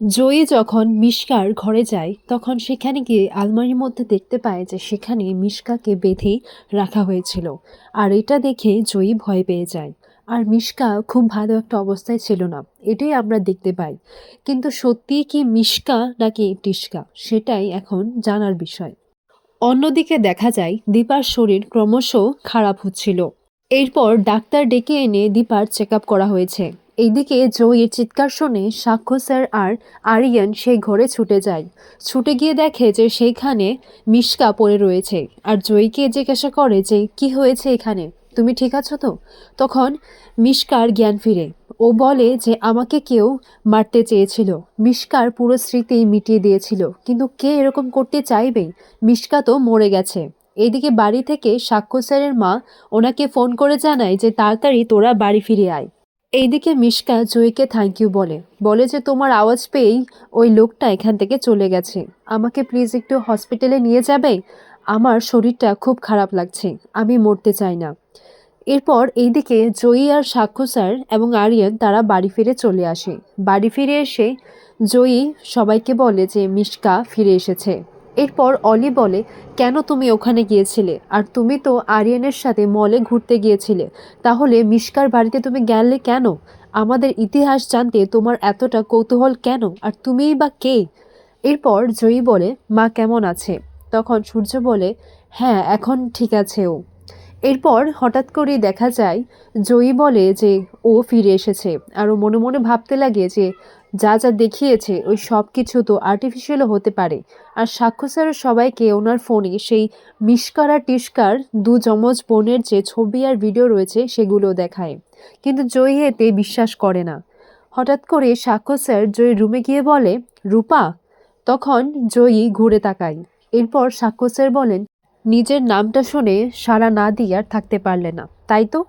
জয়ী যখন মিশকার ঘরে যায়, তখন সেখানে গিয়ে আলমারির মধ্যে দেখতে পায় যে সেখানে মিশকাকে বেঁধে রাখা হয়েছিল। আর এটা দেখে জয়ী ভয় পেয়ে যায়। আর মিশকা খুব ভালো একটা অবস্থায় ছিল না, এটাই আমরা দেখতে পাই। কিন্তু সত্যিই কি মিশকা নাকি টিস্কা সেটাই এখন জানার বিষয়। অন্যদিকে দেখা যায়, দীপার শরীর ক্রমশ খারাপ হচ্ছিল। এরপর ডাক্তার ডেকে এনে দীপার চেক করা হয়েছে। এইদিকে জয়ীর চিৎকার শুনে সাক্ষ্য স্যার আর আরিয়ান সেই ঘরে ছুটে যায়। ছুটে গিয়ে দেখে যে সেইখানে মিশকা পড়ে রয়েছে আর জয়ীকে জিজ্ঞাসা করে যে, কি হয়েছে এখানে? তুমি ঠিক আছো তো? তখন মিশকার জ্ঞান ফিরে। ও বলে যে, আমাকে কেউ মারতে চেয়েছিল। মিশকার পুরো স্মৃতি মিটিয়ে দিয়েছিল। কিন্তু কে এরকম করতে চাইবে? মিশকা তো মরে গেছে। এদিকে বাড়ি থেকে সাক্ষ্য স্যারের মা ওনাকে ফোন করে জানায় যে, তাড়াতাড়ি তোরা বাড়ি ফিরে আয়। এইদিকে মিশকা জয়ীকে থ্যাংক ইউ বলে। বলে যে, তোমার আওয়াজ পেয়েই ওই লোকটা এখান থেকে চলে গেছে। আমাকে প্লিজ একটু হসপিটালে নিয়ে যাবে? আমার শরীরটা খুব খারাপ লাগছে। আমি মরতে চাই না। এরপর এইদিকে জয়ী আর সাক্ষ্য স্যার এবং আরিয়ান তারা বাড়ি ফিরে চলে আসে। বাড়ি ফিরে এসে জয়ী সবাইকে বলে যে, মিশকা ফিরে এসেছে। এরপর অলি বলে, কেন তুমি ওখানে গিয়েছিলে? আর তুমি তো আরিয়ানের সাথে মলে ঘুরতে গিয়েছিলে। তাহলে মিশকার বাড়িতে তুমি গেলে কেন? আমাদের ইতিহাস জানতে তোমার এতটা কৌতূহল কেন? আর তুমিই বা কে? এরপর জয়ী বলে, মা কেমন আছে? তখন সূর্য বলে হ্যাঁ এখন ঠিক আছে ও। এরপর হঠাৎ করে দেখা যায়, জয়ী বলে যে ও ফিরে এসেছে। আর ও মনে মনে ভাবতে লাগে যে যা যা দেখিয়েছে, ওই সব কিছু তো আর্টিফিশিয়ালও হতে পারে। আর সাক্ষ্য স্যার সবাইকে ওনার ফোনে সেই মিশকার আর টিস্কার দু যমজ বোনের যে ছবি আর ভিডিও রয়েছে সেগুলো দেখায়। কিন্তু জয়ী এতে বিশ্বাস করে না। হঠাৎ করে সাক্ষ্য স্যার জয়ীর রুমে গিয়ে বলে, রূপা। তখন জয়ী ঘুরে তাকায়। এরপর সাক্ষ্য স্যার বলেন, নিজের নামটা শুনে সারা না দিয়ে আর থাকতে পারলে না, তাই তো?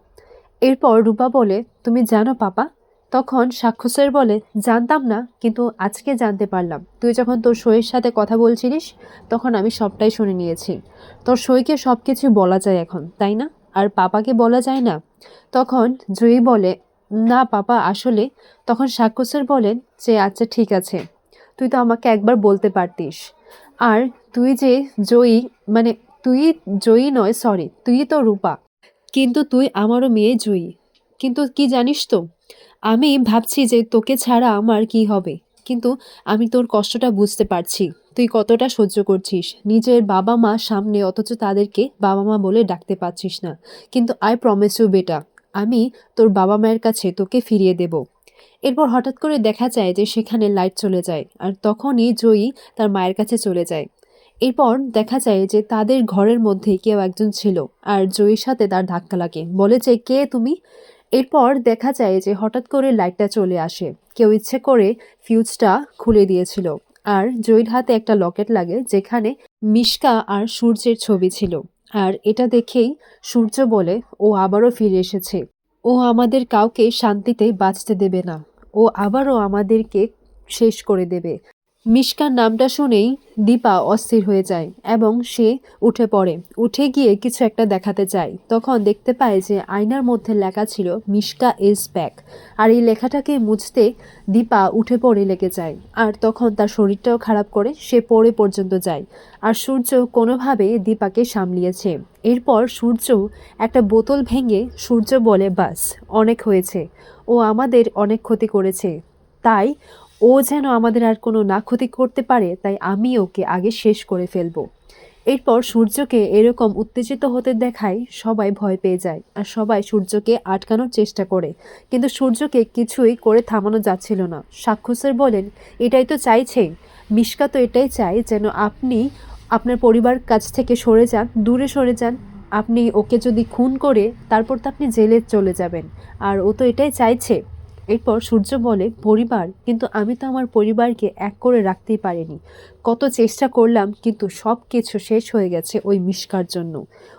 এরপর রূপা বলে, তুমি জানো পাপা তখন সাক্ষ্য স্যার বলে, জানতাম না, কিন্তু আজকে জানতে পারলাম। তুই যখন তোর সইয়ের সাথে কথা বলছিলিস, তখন আমি সবটাই শুনে নিয়েছি। তোর সইকে সব কিছু বলা যায় এখন, তাই না? আর পাপাকে বলা যায় না? তখন জয়ী বলে, না পাপা, আসলে। তখন সাক্ষ্য স্যার বলেন যে আচ্ছা ঠিক আছে। তুই তো আমাকে একবার বলতে পারতিস। আর তুই যে জয়ী মানে তুই জয়ী নয়, সরি, তুই তো রূপা। কিন্তু তুই আমারও মেয়ে জয়ী। কিন্তু কি জানিস তো আমি ভাবছি যে তোকে ছাড়া আমার কি হবে? কিন্তু আমি তোর কষ্টটা বুঝতে পারছি। তুই কতটা সহ্য করছিস? নিজের বাবা মা সামনে অথচ তাদেরকে বাবা মা বলে ডাকতে পারছিস না। কিন্তু আই প্রমিস ইউ বেটা, আমি তোর বাবা মায়ের কাছে তোকে ফিরিয়ে দেব। এরপর হঠাৎ করে দেখা যায় যে সেখানে লাইট চলে যায় আর তখনই জয়ী তার মায়ের কাছে চলে যায়। এরপর দেখা যায় যে তাদের ঘরের মধ্যে কেউ একজন ছিল আর জয়ীর সাথে তার ধাক্কা লাগে। বলে যে, কে তুমি? এরপর দেখা যায় যে হঠাৎ করে লাইটটা চলে আসে। কেউ ইচ্ছে করে ফিউজটা খুলে দিয়েছিল। আর জয়ীর হাতে একটা লকেট লাগে যেখানে মিশকা আর সূর্যের ছবি ছিল। আর এটা দেখেই সূর্য বলে, ও আবারও ফিরে এসেছে। ও আমাদের কাউকে শান্তিতে বাঁচতে দেবে না। ও আবারও আমাদেরকে শেষ করে দেবে। মিশকার নামটা শুনেই দীপা অস্থির হয়ে যায় এবং সে উঠে পড়ে। উঠে গিয়ে কিছু একটা দেখাতে চায়। তখন দেখতে পায় যে আয়নার মধ্যে লেখা ছিল, মিশকা ইজ ব্যাক। আর এই লেখাটাকে মুছতে দীপা উঠে পড়ে লেগে যায়। আর তখন তার শরীরটাও খারাপ করে সে পড়ে পর্যন্ত যায়। আর সূর্য কোনোভাবে দীপাকে সামলিয়েছে। এরপর সূর্য একটা বোতল ভেঙে, সূর্য বলে, বাস, অনেক হয়েছে। ও আমাদের অনেক ক্ষতি করেছে। তাই ও যেন আমাদের আর কোনো না ক্ষতি করতে পারে, তাই আমি ওকে আগে শেষ করে ফেলব। এরপর সূর্যকে এরকম উত্তেজিত হতে দেখায়, সবাই ভয় পেয়ে যায়, আর সবাই সূর্যকে আটকানোর চেষ্টা করে। কিন্তু সূর্যকে কিছুই করে থামানো যাচ্ছিল না। সাক্ষ্য স্যার বলেন, এটাই তো চাইছে। মিশকা তো এটাই চায় যেন আপনি আপনার পরিবার কাছ থেকে সরে যান, দূরে সরে যান। আপনি ওকে যদি খুন করে, তারপর তো আপনি জেলে চলে যাবেন। আর ও তো এটাই চাইছে। এরপর সূর্য বলে, পরিবার, কিন্তু আমি তো আমার পরিবারকে এক করে রাখতেই পারিনি। কত চেষ্টা করলাম, কিন্তু সব কিছু শেষ হয়ে গেছে ওই মিশকার জন্য।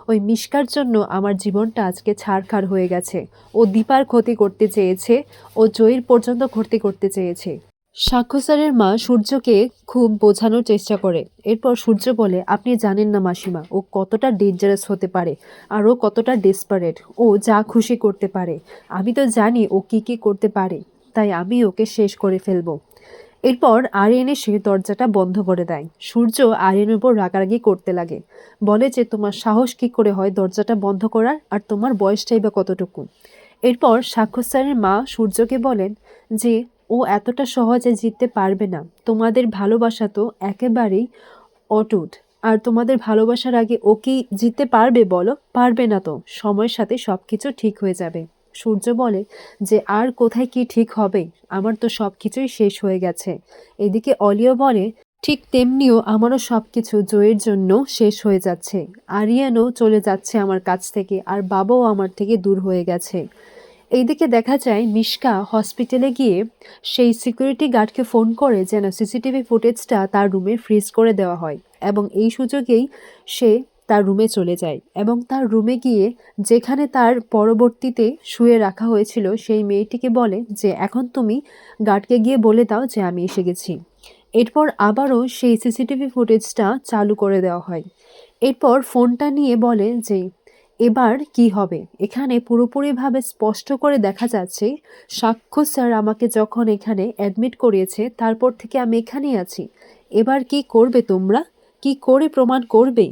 ওই মিশকার জন্য আমার জীবনটা আজকে ছাড়খাড় হয়ে গেছে। ও দীপার ক্ষতি করতে চেয়েছে, ও জয়ীর পর্যন্ত ক্ষতি করতে চেয়েছে। সাক্ষ্য স্যারের মা সূর্যকে খুব বোঝানোর চেষ্টা করে। এরপর সূর্য বলে, আপনি জানেন না মাসিমা, ও কতটা ডেঞ্জারাস হতে পারে আর ও কতটা ডেসপারেট ও যা খুশি করতে পারে। আমি তো জানি ও কি কি করতে পারে, তাই আমি ওকে শেষ করে ফেলব। এরপর আরিয়ান এসে দরজাটা বন্ধ করে দেয়। সূর্য আরিয়ানের উপর রাগারাগি করতে লাগে। বলে যে, তোমার সাহস কী করে হয় দরজাটা বন্ধ করার আর তোমার বয়সটাই বা কতটুকু? এরপর সাক্ষর স্যারের মা সূর্যকে বলেন যে ও এতটা সহজে জিততে পারবে না। তোমাদের ভালোবাসা তো একেবারেই অটুট। আর তোমাদের ভালোবাসার আগে ও কি জিততে পারবে বলো? পারবে না তো। সময়ের সাথে সব কিছু ঠিক হয়ে যাবে। সূর্য বলে যে আর কোথায় কি ঠিক হবে? আমার তো সব কিছুই শেষ হয়ে গেছে। এদিকে অলিও বলে, ঠিক তেমনিও আমারও সব কিছু জয়ের জন্য শেষ হয়ে যাচ্ছে। আরিয়ানও চলে যাচ্ছে আমার কাছ থেকে, আর বাবাও আমার থেকে দূর হয়ে গেছে। এইদিকে দেখা যায় মিশকা হসপিটালে গিয়ে সেই সিকিউরিটি গার্ডকে ফোন করে যেন সিসিটিভি ফুটেজটা তার রুমে ফ্রিজ করে দেওয়া হয় এবং এই সুযোগেই সে তার রুমে চলে যায় এবং তার রুমে গিয়ে যেখানে তার পরবর্তীতে শুয়ে রাখা হয়েছিল সেই মেয়েটিকে বলে যে, এখন তুমি গার্ডকে গিয়ে বলে দাও যে, আমি এসে গেছি। এরপর আবারও সেই সিসিটিভি ফুটেজটা চালু করে দেওয়া হয়। এরপর ফোনটা নিয়ে বলে যে এবার কি হবে? এখানে পুরোপুরিভাবে স্পষ্ট করে দেখা যাচ্ছে, সাক্ষ্য স্যার আমাকে যখন এখানে অ্যাডমিট করিয়েছে, তারপর থেকে আমি এখানেই আছি। এবার কি করবে তোমরা? কি করে প্রমাণ করবে?